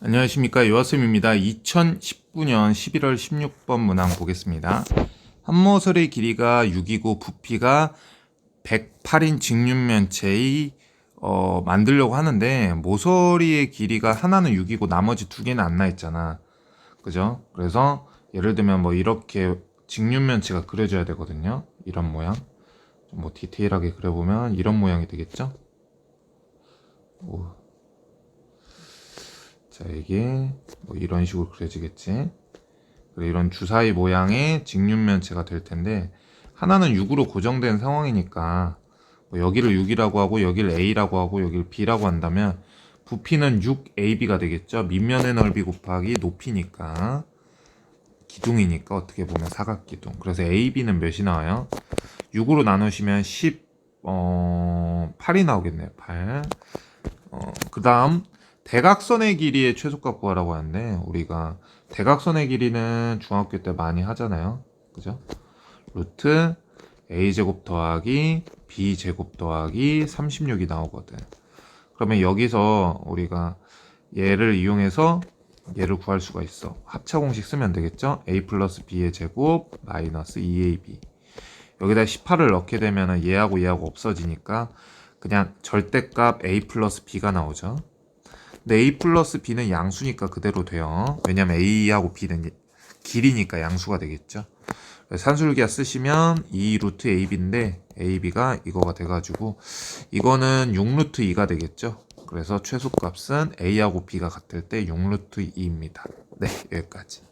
안녕하십니까 요하쌤입니다. 2019년 11월 16번 문항 보겠습니다. 한모설의 길이가 6이고 부피가 108인 직육면체의 어, 만들려고 하는데 모서리의 길이가 하나는 6이고 나머지 두 개는 안 나 있잖아. 그죠? 그래서 예를 들면 뭐 이렇게 직육면체가 그려져야 되거든요. 이런 모양. 좀뭐 디테일하게 그려보면 이런 모양이 되겠죠? 자 이게 뭐 이런 식으로 그려지겠지. 이런 주사위 모양의 직육면체가 될 텐데 하나는 6으로 고정된 상황이니까 뭐 여기를 6이라고 하고 여기를 A라고 하고 여기를 B라고 한다면 부피는 6AB가 되겠죠. 밑면의 넓이 곱하기 높이니까. 기둥이니까 어떻게 보면 사각기둥. 그래서 AB는 몇이 나와요? 6으로 나누시면 10 어, 8이 나오겠네요. 8 어, 그 다음 대각선의 길이의 최소값 구하라고 하는데 우리가 대각선의 길이는 중학교 때 많이 하잖아요. 그죠? 루트 a제곱 더하기 b제곱 더하기 36이 나오거든. 그러면 여기서 우리가 얘를 이용해서 얘를 구할 수가 있어. 합차 공식 쓰면 되겠죠? a 플러스 b의 제곱 마이너스 2ab. 여기다 18을 넣게 되면 얘하고 얘하고 없어지니까 그냥 절대값 a 플러스 b가 나오죠. 근데 a 플러스 b는 양수니까 그대로 돼요. 왜냐면 a하고 b는 길이니까 양수가 되겠죠. 산술기하 쓰시면 2 루트 ab인데 ab가 이거가 돼가지고 이거는 6 루트 2가 되겠죠. 그래서 최소값은 a하고 b가 같을 때 6 루트 2입니다. 네, 여기까지.